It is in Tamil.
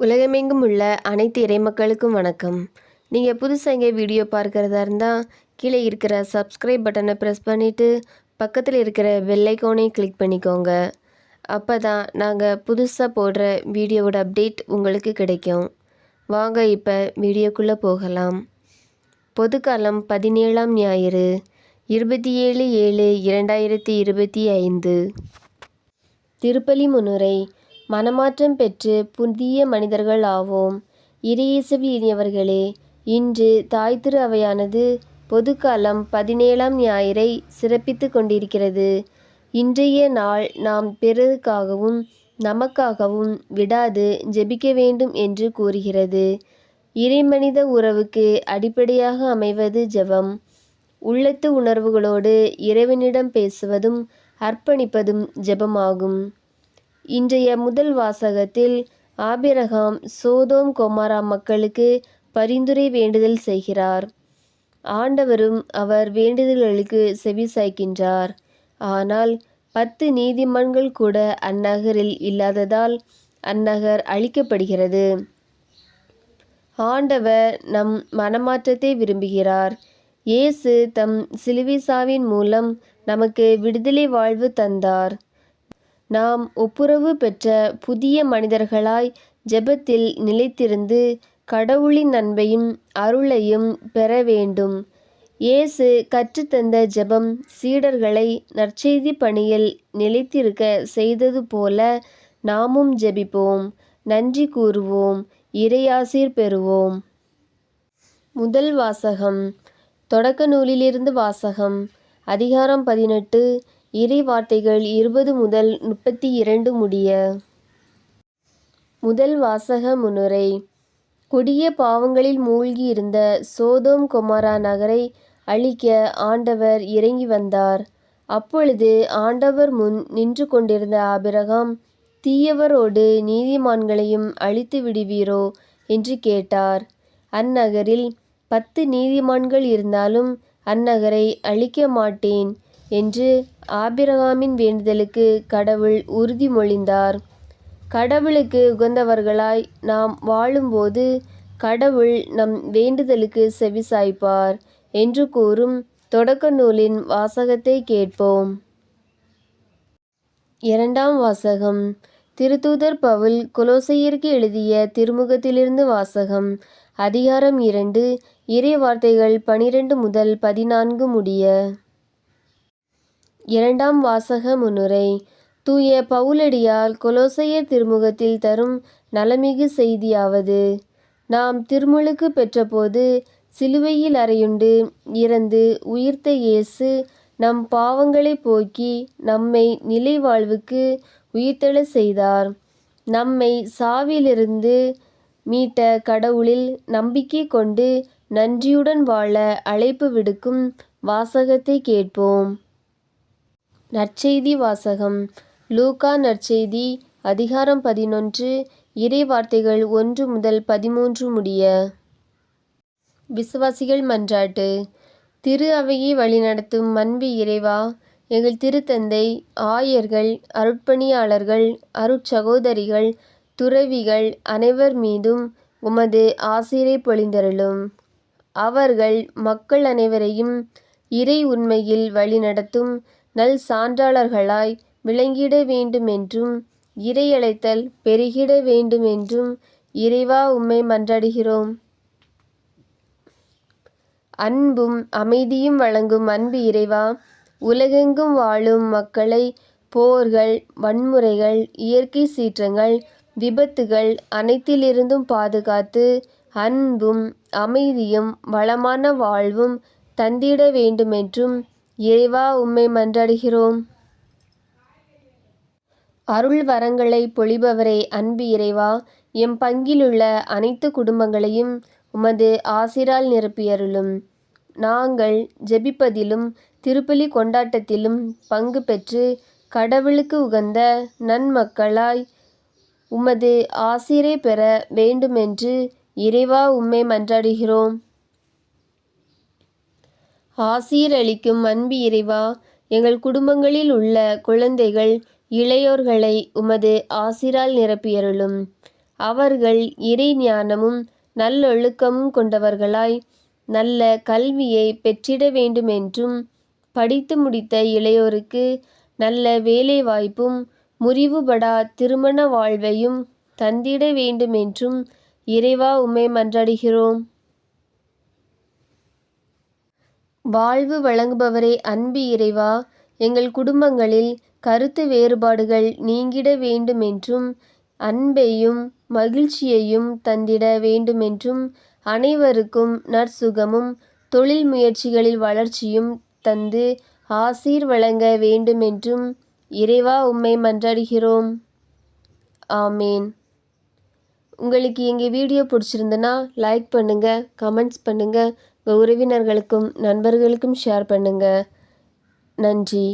உலகமெங்கும் உள்ள அனைத்து இறைமக்களுக்கும் வணக்கம். நீங்கள் புதுசாக இங்கே வீடியோ பார்க்குறதா இருந்தால் கீழே இருக்கிற சப்ஸ்கிரைப் பட்டனை ப்ரெஸ் பண்ணிவிட்டு பக்கத்தில் இருக்கிற பெல் கிளிக் பண்ணிக்கோங்க. அப்போ தான் நாங்கள் புதுசாக போடுற வீடியோவோட அப்டேட் உங்களுக்கு கிடைக்கும். வாங்க இப்போ வீடியோக்குள்ளே போகலாம். பொதுக்காலம் பதினேழாம் ஞாயிறு இருபத்தி ஏழு ஏழு இரண்டாயிரத்தி இருபத்தி ஐந்து. திருப்பலி முன்னுரை மனமாற்றம் பெற்று புதிய மனிதர்கள் ஆவோம். இறையீசவி இனியவர்களே இன்று தாய் திரு அவையானது பொதுக்காலம் பதினேழாம் ஞாயிறை சிறப்பித்து கொண்டிருக்கிறது. இன்றைய நாள் நாம் பிறருக்காகவும் நமக்காகவும் விடாது ஜெபிக்க வேண்டும் என்று கூறுகிறது. இறைமனித உறவுக்கு அடிப்படையாக அமைவது ஜெபம். உள்ளத்து உணர்வுகளோடு இறைவனிடம் பேசுவதும் அர்ப்பணிப்பதும் ஜெபமாகும். இன்றைய முதல் வாசகத்தில் ஆபிரகாம் சோதோம் கொமாரா மக்களுக்கு பரிந்துரை வேண்டுதல் செய்கிறார். ஆண்டவரும் அவர் வேண்டுதல்களுக்கு செவிசாய்க்கின்றார் ஆனால் பத்து நீதிமன்கள் கூட அந்நகரில் இல்லாததால் அந்நகர் அழிக்கப்படுகிறது. ஆண்டவர் நம் மனமாற்றத்தை விரும்புகிறார். இயேசு தம் சிலுவிசாவின் மூலம் நமக்கு விடுதலை வாழ்வு தந்தார். நாம் ஒப்புரவு பெற்ற புதிய மனிதர்களாய் ஜெபத்தில் நிலைத்திருந்து கடவுளின் அன்பையும் அருளையும் பெற வேண்டும். இயேசு கற்றுத்தந்த ஜெபம் சீடர்களை நற்செய்தி பணியில் நிலைத்திருக்க செய்தது போல நாமும் ஜெபிப்போம். நன்றி கூறுவோம். இறையாசீர் பெறுவோம். முதல் வாசகம். தொடக்க நூலிலிருந்து வாசகம். அதிகாரம் பதினெட்டு. இறை வார்த்தைகள் இருபது முதல் முப்பத்தி இரண்டு முடிய. முதல் வாசக முன்னுரை கொடிய பாவங்களில் மூழ்கி இருந்த சோதோம் கொமாரா நகரை அழிக்க ஆண்டவர் இறங்கி வந்தார். அப்பொழுது ஆண்டவர் முன் நின்று கொண்டிருந்த ஆபிரகாம் தீயவரோடு நீதிமான்களையும் அழித்து விடுவீரோ என்று கேட்டார். அந்நகரில் பத்து நீதிமான்கள் இருந்தாலும் அந்நகரை அழிக்க மாட்டேன். என்று ஆபிரகாமின் வேண்டுதலுக்கு கடவுள் உறுதிமொழிந்தார் கடவுளுக்கு உகந்தவர்களாய் நாம் வாழும்போது கடவுள் நம் வேண்டுதலுக்கு செவிசாய்ப்பார் என்று கூறும் தொடக்க நூலின் வாசகத்தை கேட்போம். இரண்டாம் வாசகம். திருத்தூதர் பவுல் குலோசையருக்கு எழுதிய திருமுகத்திலிருந்து வாசகம். அதிகாரம் இரண்டு. இறை வார்த்தைகள் பனிரெண்டு முதல் பதினான்கு முடிய. இரண்டாம் வாசக முன்னுரை. தூய பவுலடியால் கொலோசையர் திருமுகத்தில் தரும் நலமிகு செய்தியாவது. நாம் திருமுழுக்கு பெற்றபோது சிலுவையில் அறையுண்டு இறந்து உயிர்த்த இயேசு நம் பாவங்களை போக்கி நம்மை நிலை வாழ்வுக்கு உயிர்த்தெழ செய்தார். நம்மை சாவிலிருந்து மீட்ட கடவுளில் நம்பிக்கை கொண்டு நன்றியுடன் வாழ அழைப்பு விடுக்கும் வாசகத்தை கேட்போம். நற்செய்தி வாசகம். லூகா நற்செய்தி அதிகாரம் பதினொன்று இறை வார்த்தைகள் ஒன்று முதல் பதிமூன்று முடிய. விசுவாசிகள் மன்றாட்டு. திரு அவையை வழிநடத்தும் மன்பு இறைவா எங்கள் திருத்தந்தை ஆயர்கள் அருட்பணியாளர்கள் அருட்சகோதரிகள் துறவிகள் அனைவர் மீதும் உமது ஆசிரை பொழிந்தருளும். அவர்கள் மக்கள் அனைவரையும் இறை உண்மையில் வழிநடத்தும் நல் சான்றாளர்களாய் விளங்கிட வேண்டுமென்றும் இறையழைத்தல் பெருகிட வேண்டுமென்றும் இறைவா உம்மை மன்றாடுகிறோம். அன்பும் அமைதியும் வழங்கும் அன்பு இறைவா உலகெங்கும் வாழும் மக்களை போர்கள் வன்முறைகள் இயற்கை சீற்றங்கள் விபத்துகள் அனைத்திலிருந்தும் பாதுகாத்து அன்பும் அமைதியும் வளமான வாழ்வும் தந்திட வேண்டுமென்றும் இறைவா உம்மை மன்றாடுகிறோம். அருள் வரங்களை பொழிபவரே அன்பு இறைவா எம் பங்கிலுள்ள அனைத்து குடும்பங்களையும் உமது ஆசிரால் நிரப்பியருளும். நாங்கள் ஜெபிப்பதிலும் திருப்பலி கொண்டாட்டத்திலும் பங்கு பெற்று கடவுளுக்கு உகந்த நன்மக்களாய் உமது ஆசிரை பெற வேண்டுமென்று இறைவா உம்மை மன்றாடுகிறோம். ஆசீரளிக்கும் அன்பு இறைவா எங்கள் குடும்பங்களில் உள்ள குழந்தைகள் இளையோர்களை உமது ஆசிரால் நிரப்பியருளும். அவர்கள் இறை ஞானமும் நல்லொழுக்கமும் கொண்டவர்களாய் நல்ல கல்வியை பெற்றிட வேண்டுமென்றும் படித்து முடித்த இளையோருக்கு நல்ல வேலைவாய்ப்பும் முறிவுபடா திருமண வாழ்வையும் தந்திட வேண்டுமென்றும் இறைவா உம்மை மன்றாடுகிறோம். வாழ்வு வழங்குபவரே அன்பு இறைவா எங்கள் குடும்பங்களில் கருத்து வேறுபாடுகள் நீங்கிட வேண்டுமென்றும் அன்பையும் மகிழ்ச்சியையும் தந்திட வேண்டுமென்றும் அனைவருக்கும் நற்சுகமும் தொழில் முயற்சிகளில் வளர்ச்சியும் தந்து ஆசீர் வழங்க வேண்டுமென்றும் இறைவா உம்மை மன்றாடுகிறோம். ஆமேன். உங்களுக்கு எங்கள் வீடியோ பிடிச்சிருந்தனா லைக் பண்ணுங்கள் கமெண்ட்ஸ் பண்ணுங்கள் உங்கள் உறவினர்களுக்கும் நண்பர்களுக்கும் ஷேர் பண்ணுங்கள் நன்றி.